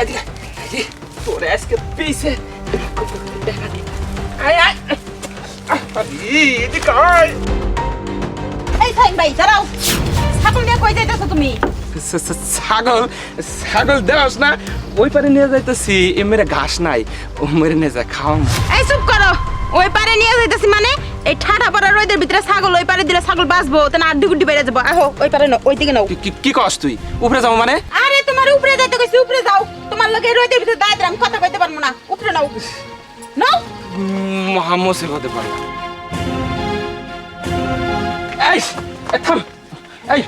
এদিকে এদিকে তোরে আজকে আয় আয়। এদিকে আয়। এই সাইন ভাই দাঁড়াও। ছাগল নিয়ে কই যাইতেছো তুমি? ছা- ছা- ছাগল ছাগল দেওয়াস না। ওই পারে নিয়ে যাইতেছি এ মেরে ঘাস নাই। ও মেরে নিয়ে যায় খাওয়াম। এই চুপ করো। ওই পারে নিয়ে যাইতেছি মানে এই ঠাডা পড়া রোদের ভিতরে ছাগল ওই পারে দিলে ছাগল বাঁচবো তা না আড্ডি গুড্ডি বেড়ে যাব। আহো ওই পারে নাও ওই দিকে নাও। কি- কি- কি কস তুই? উপরে যাব মানে? আরে তোমার উপরে যাইতে কইছি উপরে যাও। তোমার লগে রোদের ভিতরে দাঁড়াতে আমি কথা কইতে পারব না। উপরে নাও। নাও। মহা মুসিবতে পড়লাম এই এই, থাম। এই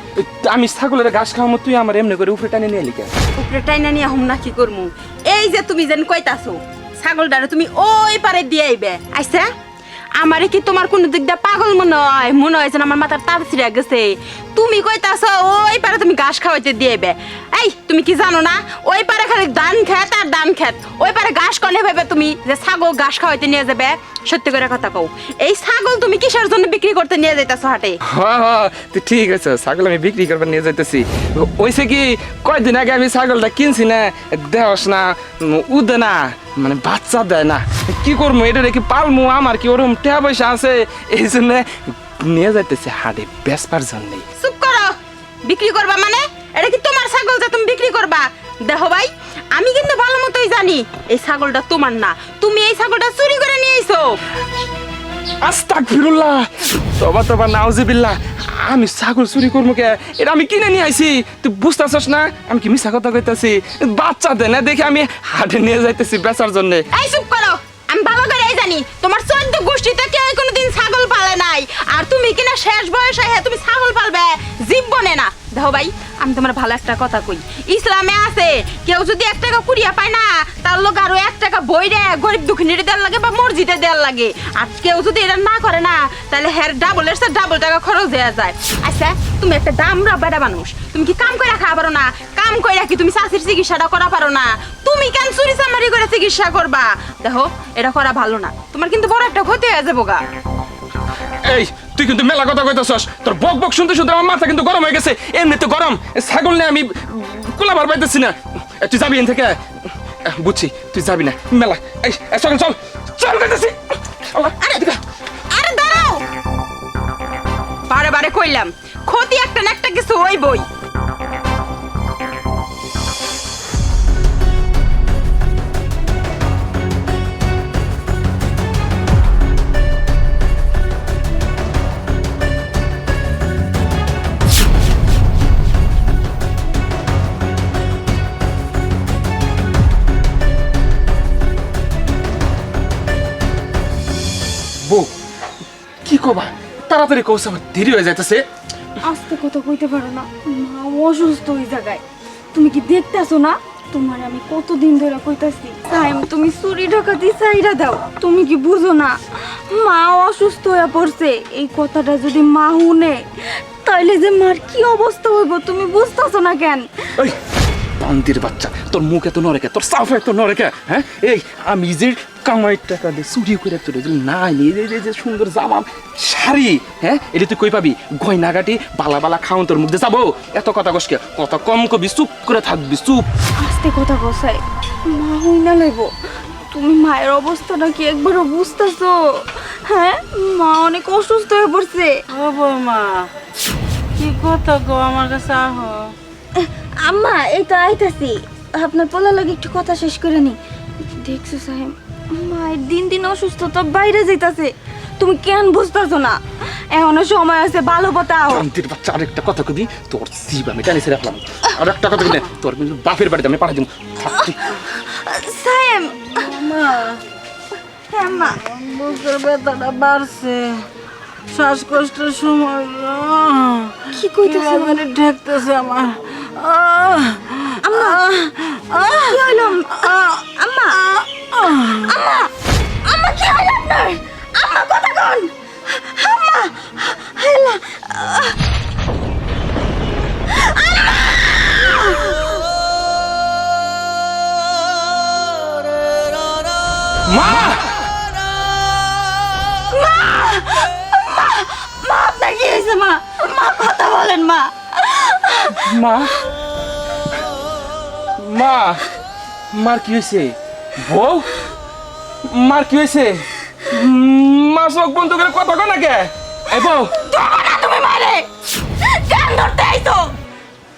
আমি ছাগলের ঘাস খাওয়ামো তুই আমার এমনি করে উপরে টানে নিয়ে লিখে উপরে টাইনা নিয়ে হুম না কি করমু? এই যে তুমি যেন কইতাছো ছাগলটারে তুমি ওই পারে দিয়ে আইবে। আইসা আমারে কি তোমার কোন দিক দিয়ে পাগল মনে হয়? মনে হয় যেন আমার মাথার তার ছিঁড়ে গেছে। তুমি কইতাছ, ওই পারে তুমি ঘাস খাওয়াইতে দিয়ে আইবে। এই, তুমি কি জানো না? ওই পারে খালি ধান খেত আর ধান খেত। ওই পারে ঘাস কনে ভেবে তুমি, যে ছাগল ঘাস খাওয়াইতে নিয়ে যাবে। সত্যি করে কথা কও। এই ছাগল তুমি কিসের জন্য বিক্রি করতে নিয়ে যাইতাছো হাটে? হ্যাঁ হ্যাঁ তুই ঠিক আছে ছাগল আমি বিক্রি করবার নিয়ে যাইতেছি। ওইসে কি কয়দিন আগে আমি ছাগলটা কিনছি না দেহস না উদে না মানে বাচ্চা দেয় না। কি করব এটা রেখে পালমু আমার কি ওরকম টাকা পয়সা আছে? এই জন্য নিয়ে যাইতেছি হাটে বেচবার জন্যই। চুপ করো। বিক্রি করবা মানে? এটা কি তোমার ছাগল যে তুমি বিক্রি করবা? দেখো ভাই আমি কিন্তু ভালো মতোই জানি এই ছাগলটা তোমার না। তুমি এই ছাগলটা চুরি করে নিয়ে এসো আস্তাক ফিরুল্লাহ তবা তবা নাউজিবিল্লাহ। আমি ছাগল চুরি করব কে? এটা আমি কিনে নিয়ে আইছি। তুই বুঝতেছস না? আমি কি মিশা কথা কইতাছি? বাচ্চা দে না দেখে আমি হাটে নিয়ে যাইতেছি বেচার জন্যে। এই চুপ করো। আমি ভালো করে এই জানি তোমার চোদ্দ গোষ্ঠীতে কেউ কোনোদিন ছাগল পালে নাই। আর তুমি কিনা শেষ বয়সে হ্যাঁ তুমি ছাগল পালবে জীবনে না। দেখো ভাই, আমি তোমার ভালো একটা কথা কই। ইসলামে আছে, কেউ যদি এক টাকা কুড়িয়া পায় না, তার লোক আরও এক টাকা বই রে গরিব দুঃখিনীরে দেওয়ার লাগে বা মসজিদে দেওয়ার লাগে। আর কেউ যদি এটা না করে না, তাহলে হ্যার ডাবলের সাথে ডাবল টাকা খরচ দেওয়া যায়। আচ্ছা তুমি একটা দামরা বেড়া মানুষ, তুমি কি কাম করে খাওয়া পারো না? কাম করে কি তুমি চাষির চিকিৎসাটা করা পারো না? তুমি কেন চুরি চামারি করে চিকিৎসা করবা? দেখো, এটা করা ভালো না। তোমার কিন্তু বড় একটা ক্ষতি হয়ে যাব গা। এই তুই কিন্তু মেলা কথা কইতাছস। তোর বক বক শুনতে শুনতে আমার মাথা কিন্তু গরম হয়ে গেছে। এমনিতে গরম। ছাগল নিয়ে আমি কোলাবার পাইতেছি না। তুই যাবি এন থেকে? বুঝছি তুই যাবি না। মেলা। চল চল চল কইতেছি। আরে দাঁড়াও। বারে বারে কইলাম ক্ষতি একটা না একটা কিছু ওই বই বউ কি কবা? তাড়াতাড়ি কৌছে আমার দেরি হয়ে যাইতেছে। আস্তে কথা কইতে পারো না। মা অসুস্থ ওই জায়গায়। তুমি কি দেখতেছো না? তোমার আমি কতদিন ধরে কইতাছি টাইম তুমি চুরি ঢাকাতি চাইরা দাও। তুমি কি বুঝো না? মা অসুস্থ হয়ে পড়ছে। এই কথাটা যদি মা শুনে তাইলে যে মার কি অবস্থা হইব তুমি বুঝতেছো না কেন? বান্দির বাচ্চা। তোর মুখ এত নরেকে তোর সাফ এত নরেকে হ্যাঁ? এই আমি যে কামাই টাকা দিয়ে চুরি করে তোর যদি না এই যে- যে সুন্দর জামা শাড়ি হ্যাঁ? এটা তুই কই পাবি? গয়নাগাটি বালা বালা খাওন তোর মুখ দিয়ে। যাব। এত কথা কসকে কথা কম কবি চুপ করে থাকবি চুপ। আস্তে কথা বসাই মা হই না লইব। তুমি মায়ের অবস্থাটা কি একবারও বুঝতেছো? হ্যাঁ? মা অনেক অসুস্থ হয়ে পড়ছে। ও বৌমা কি কথা গো আমার কাছে আহো। আম্মা এই তো আইতাছি। আপনার পোলা লাগে একটু কথা শেষ করে নি। দেখছ সাহেব? মায়ের দিন দিন অসুস্থতা বাইরে যাইতাছে। তুমি কেন বুঝতেছো না? এখনও সময় আছে ভালো পতাও বান্দির বাচ্চা আরেকটা কথা কবি তোর জিব আমি টানি ছেড়ে রাখলাম আর একটা কথা কবি তোর কিন্তু বাপের বাড়িতে আমি পাঠাই দিব। সাহেব! মা হ্যাঁ আম্মা। বুকের ব্যথাটা বাড়ছে। শ্বাসকষ্টের সময় কি কইতেছো জানি ঠেকতেছে আমার? আহ, আম্মা কি হইল আম্মা আম্মা আম্মা কি হইল আপনার আম্মা কথা কন আম্মা হেলা মা মা আপনার কি হয়েছে মা মা কথা বলেন মা মা, মার কি হয়েছে? বউ, মার কি হয়েছে? মা চোখ বন্ধ করে কথা কো না কে? এই বউ। তুমি মারে। কেন ধরতে আইছো।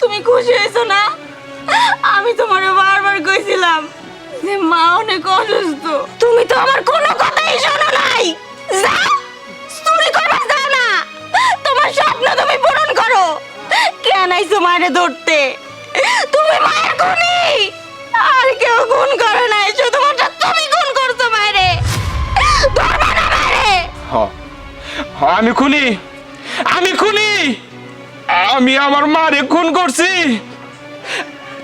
তুমি খুশি হয়েছো না? আমি তোমারে বারবার কইছিলাম যে মা অনেক অসুস্থ। তুমি তো আমার কোনো কথাই শোনো নাই। যাও। চুরি করবার যাও না। তোমার স্বপ্ন তুমি পূরণ করো। কেন আইছো মারে ধরতে? তুমি মায়ের খুনি আর কেউ খুন করে নাই শুধুমাত্র তুমি খুন করছ মায়েরে! ধরবা হ হ, আমি খুনি! আমি খুনি! আমি আমার মারে খুন করছি!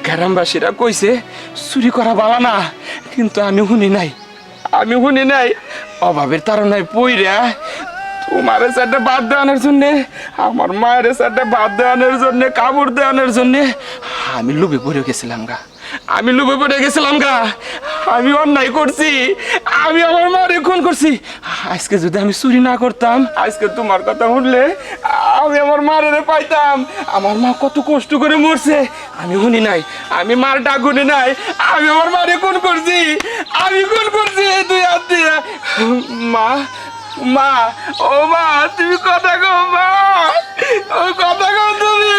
গ্রামবাসীরা কইছে চুরি করা বালা না কিন্তু আমি শুনি নাই। আমি শুনি নাই অভাবের তারনায় পইরা তোমার সাথে বাদ দেওয়ানোর জন্য, আমার মায়ের সাথে বাদ দেওয়ানোর জন্য কাপড় দেওয়ানোর জন্য আমি লুবে পড়ে গেছিলাম গা। আমি লুবে পড়ে গেছিলাম গা। আমি অন্যায় করছি। আমি আমার মারে খুন করছি। আজকে যদি আমি চুরি না করতাম, আজকে তোমার কথা শুনলে আমি আমার মারে পাইতাম। আমার মা কত কষ্ট করে মরছে। আমি শুনি নাই। আমি মার ডাক শুনি নাই। আমি আমার মারে খুন করছি। আমি খুন করছি। দুই হাত মা মা ও মা তুমি কথা কো মা ও কথা কো তুমি।